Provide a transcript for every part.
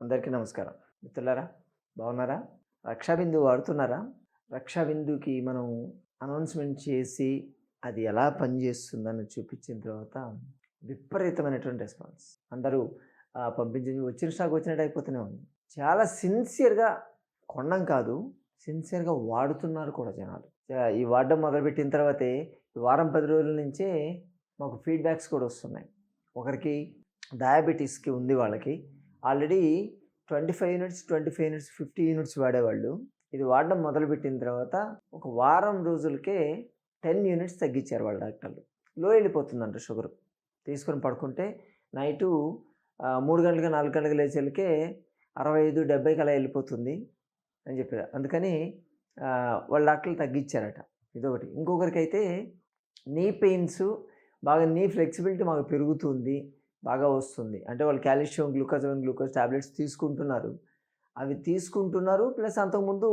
అందరికీ నమస్కారం. మిత్రులారా బాగున్నారా? రక్షాబిందు వాడుతున్నారా? రక్షాబిందుకి మనం అనౌన్స్మెంట్ చేసి అది ఎలా పనిచేస్తుందని చూపించిన తర్వాత విపరీతమైనటువంటి రెస్పాన్స్. అందరూ పంపించింది వచ్చిన స్టాక్ వచ్చినట్టు అయిపోతూనే ఉంది. చాలా సిన్సియర్గా కొనడం కాదు సిన్సియర్గా వాడుతున్నారు కూడా జనాలు. ఈ వాడడం మొదలుపెట్టిన తర్వాతే ఈ వారం పది రోజుల నుంచే మాకు ఫీడ్బ్యాక్స్ కూడా వస్తున్నాయి. ఒకరికి డయాబెటీస్కి ఉంది వాళ్ళకి already twenty five units twenty five units fifty units వాడేవాళ్ళు. ఇది వాడడం మొదలుపెట్టిన తర్వాత ఒక వారం రోజులకే టెన్ యూనిట్స్ తగ్గించారు వాళ్ళ డాక్టర్లు. లో వెళ్ళిపోతుందంట షుగర్. తీసుకొని పడుకుంటే నైటు మూడు గంటలకు నాలుగు గంటలకు లేచేళ్ళకే అరవై ఐదు డెబ్బైకి అలా వెళ్ళిపోతుంది అని చెప్పారు. అందుకని వాళ్ళ డాక్టర్లు తగ్గించారట. ఇదొకటి. ఇంకొకరికైతే నీ పెయిన్స్ బాగా నీ ఫ్లెక్సిబిలిటీ మాకు పెరుగుతుంది. బాగా వస్తుంది. అంటే వాళ్ళు కాల్షియం గ్లూకోజన్ గ్లూకోజ్ టాబ్లెట్స్ తీసుకుంటున్నారు. అవి తీసుకుంటున్నారు. ప్లస్ అంతకుముందు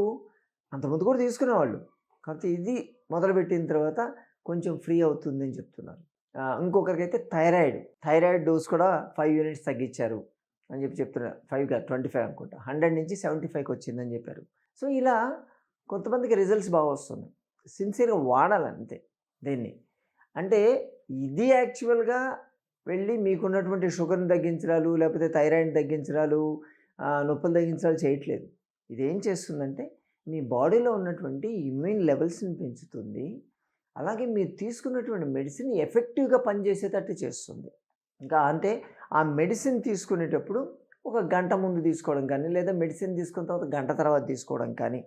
అంతకుముందు కూడా తీసుకునేవాళ్ళు. కాకపోతే ఇది మొదలుపెట్టిన తర్వాత కొంచెం ఫ్రీ అవుతుందని చెప్తున్నారు. ఇంకొకరికైతే థైరాయిడ్. థైరాయిడ్ డోస్ కూడా ఫైవ్ యూనిట్స్ తగ్గించారు అని చెప్పి చెప్తున్నారు ఫైవ్ కాదు ట్వంటీ ఫైవ్ అనుకుంటా. హండ్రెడ్ నుంచి సెవెంటీ ఫైవ్కి వచ్చిందని చెప్పారు. సో ఇలా కొంతమందికి రిజల్ట్స్ బాగా వస్తున్నాయి. సిన్సియర్గా వాడాలి అంతే దీన్ని. అంటే ఇది యాక్చువల్గా వెళ్ళి మీకున్నటువంటి షుగర్ని తగ్గించడాలు లేకపోతే థైరాయిడ్ తగ్గించడాలు నొప్పులు తగ్గించడాలు చేయట్లేదు. ఇది ఏం చేస్తుందంటే మీ బాడీలో ఉన్నటువంటి ఇమ్యూన్ లెవెల్స్ని పెంచుతుంది. అలాగే మీరు తీసుకున్నటువంటి మెడిసిన్ ఎఫెక్టివ్గా పనిచేసేటట్టు చేస్తుంది. ఇంకా అంటే ఆ మెడిసిన్ తీసుకునేటప్పుడు ఒక గంట ముందు తీసుకోవడం కానీ లేదా మెడిసిన్ తీసుకున్న తర్వాత గంట తర్వాత తీసుకోవడం కానీ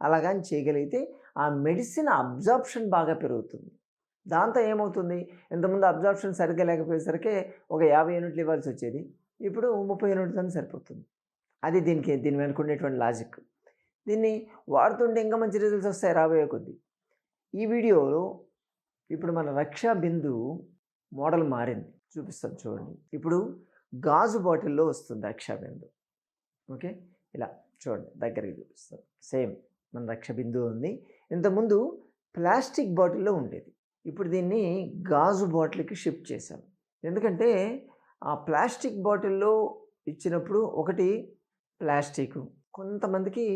అలాగని చేయగలిగితే ఆ మెడిసిన్ అబ్జార్ప్షన్ బాగా పెరుగుతుంది. దాంతో ఏమవుతుంది? ఇంతకుముందు అబ్జార్ప్షన్ సరిగ్గా లేకపోయేసరికి ఒక యాభై యూనిట్లు ఇవ్వాల్సి వచ్చేది. ఇప్పుడు ముప్పై యూనిట్లతో సరిపోతుంది. అది దీనికి దీని వెనుక ఉండేటువంటి లాజిక్. దీన్ని వాడుతుంటే ఇంకా మంచి రిజల్ట్స్ వస్తాయి రాబోయే కొద్దీ. ఈ వీడియోలో ఇప్పుడు మన రక్షా బిందు మోడల్ మారింది. చూపిస్తాను చూడండి. ఇప్పుడు గాజు బాటిల్లో వస్తుంది రక్షా బిందు. ఓకే? ఇలా చూడండి దగ్గరికి చూపిస్తాను. సేమ్ మన రక్ష బిందు ఉంది. ఇంతకుముందు ప్లాస్టిక్ బాటిల్లో ఉండేది. ఇప్పుడు దీన్ని గాజు బాటిల్కి షిఫ్ట్ చేశాను ఎందుకంటే ఆ ప్లాస్టిక్ బాటిల్లో ఇచ్చినప్పుడు ఒకటి ప్లాస్టిక్. కొంతమందికి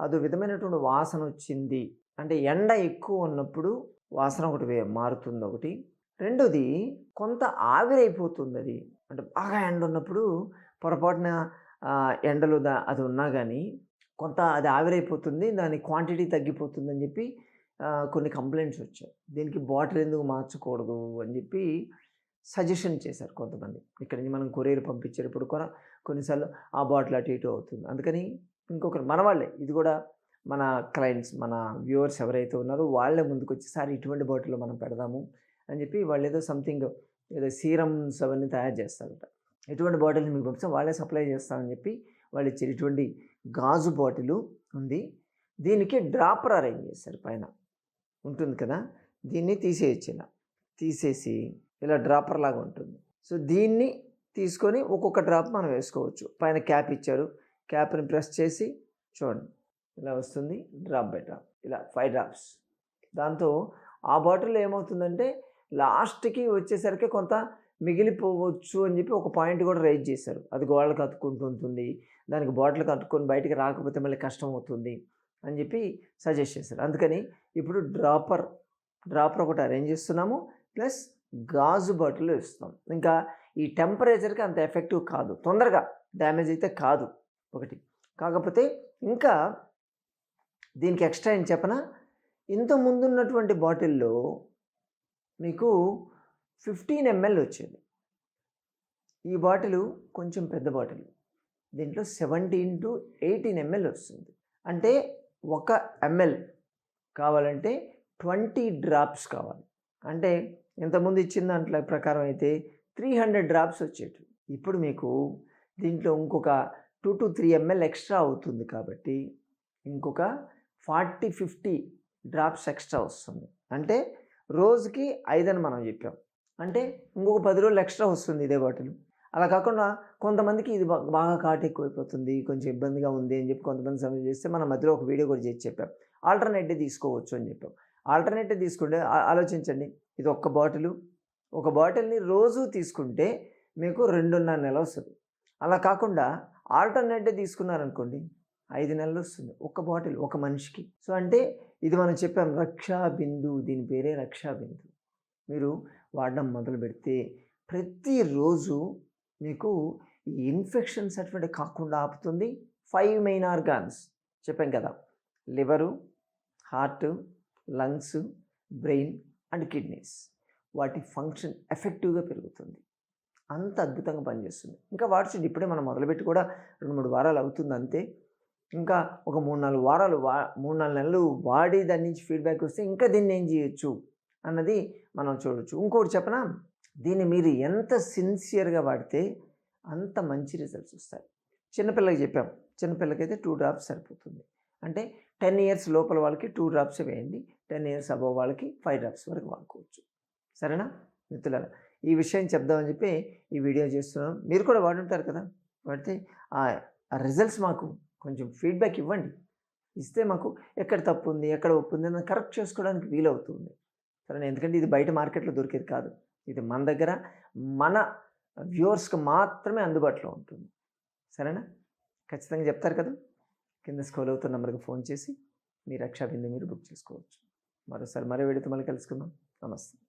అదో విధమైనటువంటి వాసన వచ్చింది. అంటే ఎండ ఎక్కువ ఉన్నప్పుడు వాసన ఒకటి మారుతుంది ఒకటి. రెండోది కొంత ఆవిరైపోతుంది అది అంటే బాగా ఎండ ఉన్నప్పుడు పొరపాటున ఎండలు దా అది ఉన్నా కానీ కొంత అది ఆవిరైపోతుంది. దాని క్వాంటిటీ తగ్గిపోతుందని చెప్పి కొన్ని కంప్లైంట్స్ వచ్చాయి. దీనికి బాటిల్ ఎందుకు మార్చకూడదు అని చెప్పి సజెషన్ చేశారు కొంతమంది. ఇక్కడ నుంచి మనం కొరియర్ పంపించేటప్పుడు కూడా కొన్నిసార్లు ఆ బాటిల్ అటు ఇటు అవుతుంది. అందుకని ఇంకొకరు మన వాళ్ళే. ఇది కూడా మన క్లయింట్స్ మన వ్యూవర్స్ ఎవరైతే ఉన్నారో వాళ్ళే ముందుకు వచ్చేసారి ఇటువంటి బాటిల్లో మనం పెడదాము అని చెప్పి వాళ్ళు ఏదో సంథింగ్ ఏదో సీరమ్స్ అవన్నీ తయారు చేస్తారట. ఎటువంటి బాటిల్ని మీకు పంపిస్తాం. వాళ్ళే సప్లై చేస్తామని చెప్పి వాళ్ళు ఇచ్చారు. ఇటువంటి గాజు బాటిల్ ఉంది. దీనికి డ్రాపర్ అరేంజ్ చేశారు పైన. ఉంటుంది కదా దీన్ని తీసేయచ్చు ఇలా తీసేసి ఇలా డ్రాపర్ లాగా ఉంటుంది. సో దీన్ని తీసుకొని ఒక్కొక్క డ్రాప్ మనం వేసుకోవచ్చు. పైన క్యాప్ ఇచ్చారు. క్యాప్ని ప్రెస్ చేసి చూడండి. ఇలా వస్తుంది. Drop by drop. ఇలా ఫైవ్ డ్రాప్స్. దాంతో ఆ బాటిల్లో ఏమవుతుందంటే లాస్ట్కి వచ్చేసరికి కొంత మిగిలిపోవచ్చు అని చెప్పి ఒక పాయింట్ కూడా రైజ్ చేశారు. అది గోడలకు అతుక్కుంటుంటుంది దానికి బాటిల్కి అతుక్కొని బయటికి రాకపోతే మళ్ళీ కష్టం అవుతుంది. అని చెప్పి సజెస్ట్ చేశారు. అందుకని ఇప్పుడు డ్రాపర్ డ్రాపర్ ఒకటి అరేంజ్ చేస్తున్నాము ప్లస్ గాజు బాటిల్ ఇస్తాం. ఇంకా ఈ టెంపరేచర్కి అంత ఎఫెక్టివ్ కాదు. తొందరగా డ్యామేజ్ అయితే కాదు ఒకటి. కాకపోతే ఇంకా దీనికి ఎక్స్ట్రా ఏం చెప్పనా? ఇంత ముందున్నటువంటి బాటిల్లో మీకు ఫిఫ్టీన్ ఎంఎల్ వచ్చేది. ఈ బాటిల్ కొంచెం పెద్ద బాటిల్. దీంట్లో సెవెంటీన్ టు ఎయిటీన్ ఎంఎల్ వస్తుంది. అంటే ఒక ఎంఎల్ కావాలంటే ట్వంటీ డ్రాప్స్ కావాలి. అంటే ఇంతకుముందు ఇచ్చిన దాంట్లో ప్రకారం అయితే త్రీ హండ్రెడ్ డ్రాప్స్ వచ్చేటి ఇప్పుడు మీకు దీంట్లో ఇంకొక two to three ML extra అవుతుంది కాబట్టి ఇంకొక ఫార్టీ ఫిఫ్టీ డ్రాప్స్ ఎక్స్ట్రా వస్తుంది. అంటే రోజుకి ఐదని మనం చెప్పాం. అంటే ఇంకొక పది రోజులు ఎక్స్ట్రా వస్తుంది ఇదే బాటిల్ అలా కాకుండా కొంతమందికి ఇది బాగా కాటు ఎక్కువైపోతుంది కొంచెం ఇబ్బందిగా ఉంది అని చెప్పి కొంతమంది సమయం చేస్తే మన మధ్యలో ఒక వీడియో కూడా చేసి చెప్పాం. ఆల్టర్నేటివ్ తీసుకోవచ్చు అని చెప్పాం. ఆల్టర్నేటివ్ తీసుకుంటే ఆలోచించండి. ఇది ఒక్క బాటిల్. ఒక బాటిల్ని రోజు తీసుకుంటే మీకు రెండున్నర నెల వస్తుంది. అలా కాకుండా ఆల్టర్నేటివ్ తీసుకున్నారనుకోండి ఐదు నెలలు వస్తుంది. ఒక బాటిల్ ఒక మనిషికి. సో అంటే ఇది మనం చెప్పాం రక్షా బిందు దీని పేరే రక్షా బిందు. మీరు వాడడం మొదలు పెడితే ప్రతిరోజు మీకు ఈ ఇన్ఫెక్షన్స్ అటువంటి కాకుండా ఆపుతుంది. ఫైవ్ మెయిన్ ఆర్గాన్స్ చెప్పాం కదా. Liver heart lungs brain and kidneys. వాటి ఫంక్షన్ ఎఫెక్టివ్గా పెరుగుతుంది. అంత అద్భుతంగా పనిచేస్తుంది. ఇంకా వాట్సప్ ఇప్పుడే మనం మొదలుపెట్టి కూడా రెండు మూడు వారాలు అవుతుంది అంతే. ఇంకా ఒక మూడు నాలుగు వారాలు వా మూడు నాలుగు నెలలు వాడి దాని నుంచి ఫీడ్బ్యాక్ వస్తే ఇంకా దీన్ని ఏం చేయొచ్చు అన్నది మనం చూడొచ్చు. ఇంకోటి చెప్పనా? దీన్ని మీరు ఎంత సిన్సియర్గా వాడితే అంత మంచి రిజల్ట్స్ వస్తాయి. చిన్నపిల్లకి చెప్పాం. చిన్నపిల్లకైతే టూ డ్రాప్స్ సరిపోతుంది. అంటే టెన్ ఇయర్స్ లోపల వాళ్ళకి టూ డ్రాప్స్ వేయండి. టెన్ ఇయర్స్ అబవ్ వాళ్ళకి ఫైవ్ డ్రాప్స్ వరకు వాడుకోవచ్చు. సరేనా? మిత్రులారా ఈ విషయం చెప్దామని చెప్పి ఈ వీడియో చేస్తున్నాను. మీరు కూడా వాడుంటారు కదా? వాడితే ఆ రిజల్ట్స్ మాకు కొంచెం ఫీడ్బ్యాక్ ఇవ్వండి. ఇస్తే మాకు ఎక్కడ తప్పు ఉంది ఎక్కడ ఒప్పు ఉంది అని కరెక్ట్ చేసుకోవడానికి వీలవుతుంది. సరేనా? ఎందుకంటే ఇది బయట మార్కెట్లో దొరికేది కాదు. ఇది మన దగ్గర మన వ్యూవర్స్కి మాత్రమే అందుబాటులో ఉంటుంది. సరేనా? ఖచ్చితంగా చెప్తారు కదా? కింద స్కోల్ అవుతున్న నెంబర్కి ఫోన్ చేసి మీ రక్షా బిందు మీరు బుక్ చేసుకోవచ్చు. మరోసారి మరో వీడియోతో మళ్ళీ కలుసుకుందాం. నమస్తే.